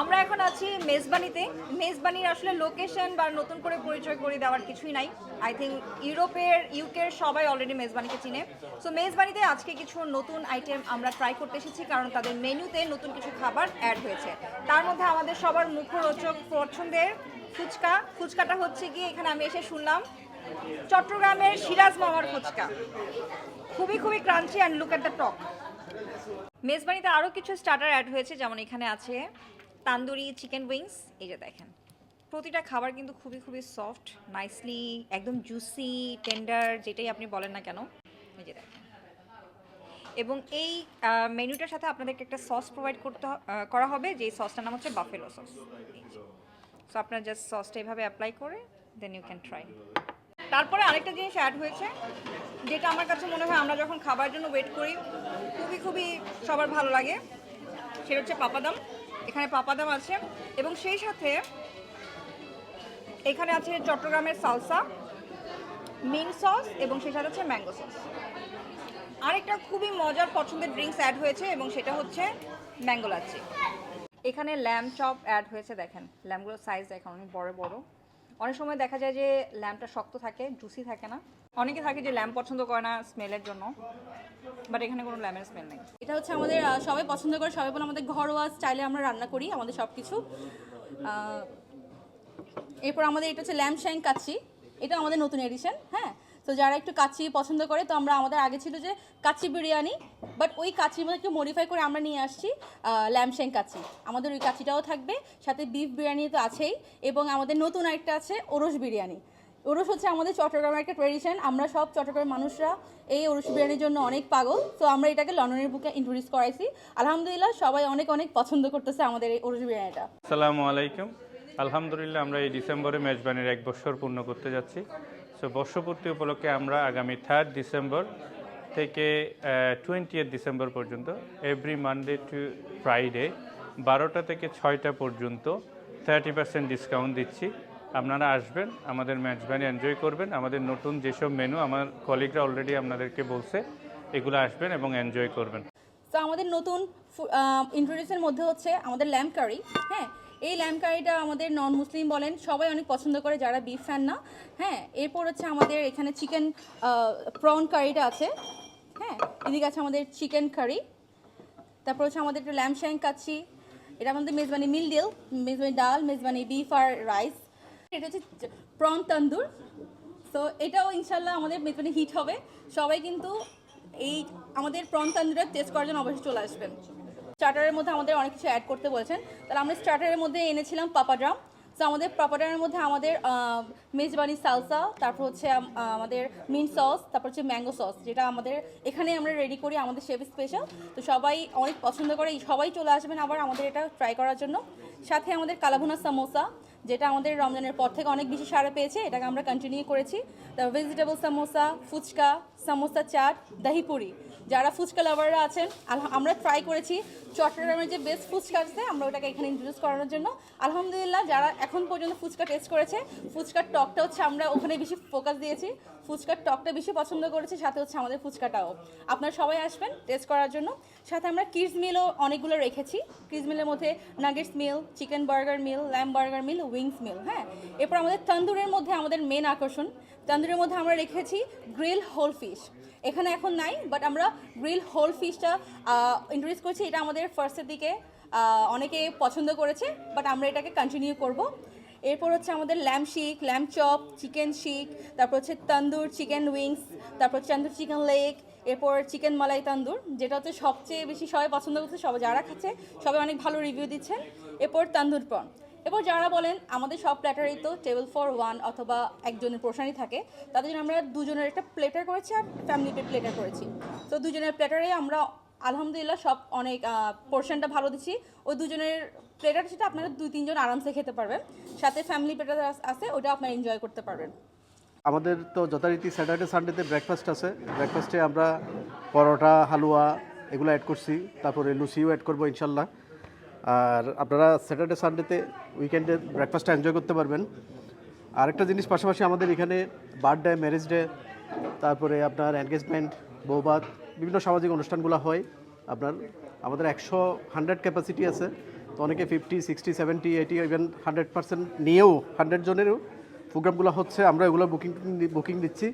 আমরা এখন আছি মেজবানিতে। মেজবানির আসলে লোকেশন বা নতুন করে পরিচয় করে দেওয়ার কিছুই নাই। আই থিঙ্ক ইউরোপের, ইউকের সবাই অলরেডি মেজবানিকে চিনে। সো মেজবানিতে আজকে কিছু নতুন আইটেম আমরা ট্রাই করতে এসেছি কারণ তাদের মেনুতে নতুন কিছু খাবার অ্যাড হয়েছে। তার মধ্যে আমাদের সবার মুখরোচক পছন্দের ফুচকা। ফুচকাটা হচ্ছে কি এখানে আমি এসে শুনলাম, চট্টগ্রামের সিরাজ মামার ফুচকা। খুবই খুবই crunchy and look at the top মেজবানিতে আরও কিছু স্টার্টার অ্যাড হয়েছে, যেমন এখানে আছে তান্দুরি চিকেন উইংস, এই যে দেখেন। প্রতিটা খাবার কিন্তু খুবই খুবই সফট নাইসলি একদম জুসি টেন্ডার যেটাই আপনি বলেন না কেন, এই যে দেখেন। এবং এই মেনুটার সাথে আপনাদেরকে একটা সস প্রোভাইড করতে করা হবে, যে সসটার নাম হচ্ছে বাফেলো সস সো আপনার জাস্ট সসটা এভাবে অ্যাপ্লাই করে দেন ইউ ক্যান ট্রাই তারপরে আরেকটা জিনিস অ্যাড হয়েছে, যেটা আমার কাছে মনে হয় আমরা যখন খাবার জন্য ওয়েট করি, খুবই খুবই সবার ভালো লাগে, সেটা হচ্ছে পাপাদাম। এখানে পাপাদাম আছে। এবং সেই সাথে এখানে আছে চট্টগ্রামের সালসা, মিং সস এবং সেই সাথে আছে ম্যাঙ্গো সস। আরেকটা খুবই মজার পছন্দের ড্রিঙ্কস অ্যাড হয়েছে এবং সেটা হচ্ছে ম্যাঙ্গো লাচ্ছি। এখানে ল্যাম্প চপ অ্যাড হয়েছে, দেখেন। ল্যাম্পগুলোর সাইজ দেখেন, অনেক বড় বড়। অনেক সময় দেখা যায় যে ল্যাম্পটা শক্ত থাকে জুসি থাকে না। অনেকে থাকে যে ল্যাম্প পছন্দ করে না স্মেলের জন্য বাট এখানে কোনো ল্যাম্পের স্মেল নেই। এটা হচ্ছে আমাদের সবাই পছন্দ করে, সবাই বলে আমাদের ঘরোয়া স্টাইলে আমরা রান্না করি, আমাদের সব কিছু এরপর আমাদের এটা হচ্ছে ল্যাম্প শ্যাং কাচ্ছি এটা আমাদের নতুন এডিশন হ্যাঁ? তো যারা একটু কাচ্চি পছন্দ করে, তো আমরা আমাদের আগে ছিল যে কাচ্চি বিরিয়ানি বাট ওই কাচ্চির মধ্যে একটু মডিফাই করে আমরা নিয়ে আসছি ল্যামশ্যাং কাচ্চি। আমাদের ওই কাচ্চিটাও থাকবে, সাথে বিফ বিরিয়ানি তো আছেই, এবং আমাদের নতুন আরেকটা আছে ওরস বিরিয়ানি। ওরস হচ্ছে আমাদের চট্টগ্রামের একটা ট্রেডিশন আমরা সব চট্টগ্রামের মানুষরা এই ওরস বিরিয়ানির জন্য অনেক পাগল, তো আমরা এটাকে লন্ডনের বুকে ইন্ট্রোডিউস করাইছি। আলহামদুলিল্লাহ, সবাই অনেক অনেক পছন্দ করতেছে আমাদের এই ওরস বিরিয়ানিটা। আসসালামু আলাইকুম। আলহামদুলিল্লাহ, আমরা এই ডিসেম্বরে মেজবানির এক বছর পূর্ণ করতে যাচ্ছি। সো বর্ষপূর্তি উপলক্ষে আমরা আগামী থার্ড ডিসেম্বর থেকে টোয়েন্টি ডিসেম্বর পর্যন্ত এভরি মানডে টু ফ্রাইডে বারোটা থেকে ছয়টা পর্যন্ত থার্টি পার্সেন্ট ডিসকাউন্ট দিচ্ছি। আপনারা আসবেন, আমাদের মেজবানি এনজয় করবেন। আমাদের নতুন যেসব মেনু আমার কলিগরা অলরেডি আপনাদেরকে বলছে, এগুলো আসবেন এবং এনজয় করবেন। তো আমাদের নতুন ইন্ট্রোডিউসের মধ্যে হচ্ছে আমাদের ল্যাম্প কারি হ্যাঁ? এই ল্যাম্প কারিটা আমাদের নন মুসলিম বলেন, সবাই অনেক পছন্দ করে যারা বিফ ফ্যান না। হ্যাঁ এরপর হচ্ছে আমাদের এখানে চিকেন প্রন কারিটা আছে। হ্যাঁ এদিকে আছে আমাদের চিকেন কারি তারপর হচ্ছে আমাদের একটা ল্যাম্প শাইন কাচ্ছি এটা আমাদের মেজবানি মিল ডিল মেজবানি ডাল, মেজবানি বিফ আর রাইস এটা হচ্ছে প্রন তন্দুর তো এটাও ইনশাল্লাহ আমাদের মেজবানি হিট হবে। সবাই কিন্তু এই আমাদের প্রন তন্দুরের টেস্ট করার জন্য অবশ্যই চলে আসবেন। স্টার্টারের মধ্যে আমাদের অনেক কিছু অ্যাড করতে বলেছেন। তাহলে আমরা স্টার্টারের মধ্যে এনেছিলাম পাপাড্রাম তো আমাদের পাপাড্রামের মধ্যে আমাদের মেজবানি সালসা তারপর হচ্ছে আমাদের মিন সস তারপর হচ্ছে ম্যাঙ্গো সস যেটা আমাদের এখানে আমরা রেডি করি, আমাদের শেফ স্পেশাল তো সবাই অনেক পছন্দ করে, সবাই চলে আসবেন আবার আমাদের এটা ট্রাই করার জন্য। সাথে আমাদের কালাভুনা সামোসা যেটা আমাদের রমজানের পর থেকে অনেক বেশি সাড়া পেয়েছে, এটাকে আমরা কন্টিনিউ করেছি। তারপর ভেজিটেবল সামোসা ফুচকা সামোসা চাট দহিপুরি যারা ফুচকা লাভাররা আছেন আমরা ট্রাই করেছি চট্টগ্রামের যে বেস্ট ফুচকা আছে, আমরা ওটাকে এখানে ইন্ট্রোডিউস করানোর জন্য। আলহামদুলিল্লাহ, যারা এখন পর্যন্ত ফুচকা টেস্ট করেছে, ফুচকার টকটা হচ্ছে আমরা ওখানে বেশি ফোকাস দিয়েছি। ফুচকার টকটা বেশি পছন্দ করেছি, সাথে হচ্ছে আমাদের ফুচকাটাও। আপনারা সবাই আসবেন টেস্ট করার জন্য। সাথে আমরা কিডস মিলও অনেকগুলো রেখেছি। কিডস মিলের মধ্যে nuggets meal chicken burger meal lamb burger meal wings meal হ্যাঁ? এরপর আমাদের তন্দুরের মধ্যে আমাদের মেন আকর্ষণ তন্দুরের মধ্যে আমরা রেখেছি গ্রিল হোল ফিশ। এখানে এখন নাই বাট আমরা গ্রিল হোল ফিশটা ইন্ট্রোডিউস করছি। এটা আমাদের ফার্স্টের দিকে অনেকে পছন্দ করেছে বাট আমরা এটাকে কন্টিনিউ করব। এরপর হচ্ছে আমাদের ল্যাম্প শিক ল্যাম্প চপ চিকেন শিক তারপর হচ্ছে তন্দুর চিকেন উইংস তারপর তন্দুর চিকেন লেগ এরপর চিকেন মালাই তন্দুর, যেটা হচ্ছে সবচেয়ে বেশি সবাই পছন্দ করছে, সবাই যারা খাচ্ছে, সবাই অনেক ভালো রিভিউ দিচ্ছেন। এরপর তন্দুর প্রন এরপর যারা বলেন আমাদের সব প্ল্যাটারেই তো টেবিল ফর ওয়ান অথবা একজনের পোর্শনই থাকে, তাদের জন্য আমরা দুজনের একটা প্লেটার করেছি আর ফ্যামিলি প্লেটার করেছি। তো দুজনের প্লেটারে আমরা আলহামদুলিল্লাহ সব অনেক পোর্শনটা ভালো দিচ্ছি। ওই দুজনের প্লেটার সেটা আপনারা দুই, তিনজন আরামসে খেতে পারবেন। সাথে ফ্যামিলি প্লেটার আছে, ওটা আপনারা এনজয় করতে পারবেন। আমাদের তো যথারীতি স্যাটারডে সানডেতে ব্রেকফাস্ট আছে। ব্রেকফাস্টে আমরা পরোটা, হালুয়া এগুলো অ্যাড করছি। তারপরে লুচিও অ্যাড করব ইনশাল্লাহ। আর আপনারা স্যাটারডে সানডেতে উইকেন্ডে ব্রেকফাস্টটা এনজয় করতে পারবেন। আরেকটা জিনিস পাশাপাশি আমাদের এখানে বার্থডে ম্যারেজ ডে তারপরে আপনার এনগেজমেন্ট বৌবাদ বিভিন্ন সামাজিক অনুষ্ঠানগুলো হয়। আপনার, আমাদের একশো হান্ড্রেড ক্যাপাসিটি আছে। তো অনেকে fifty sixty seventy eighty even hundred percent নিয়েও হান্ড্রেড জনেরও প্রোগ্রামগুলো হচ্ছে, আমরা এগুলো বুকিং বুকিং দিচ্ছি।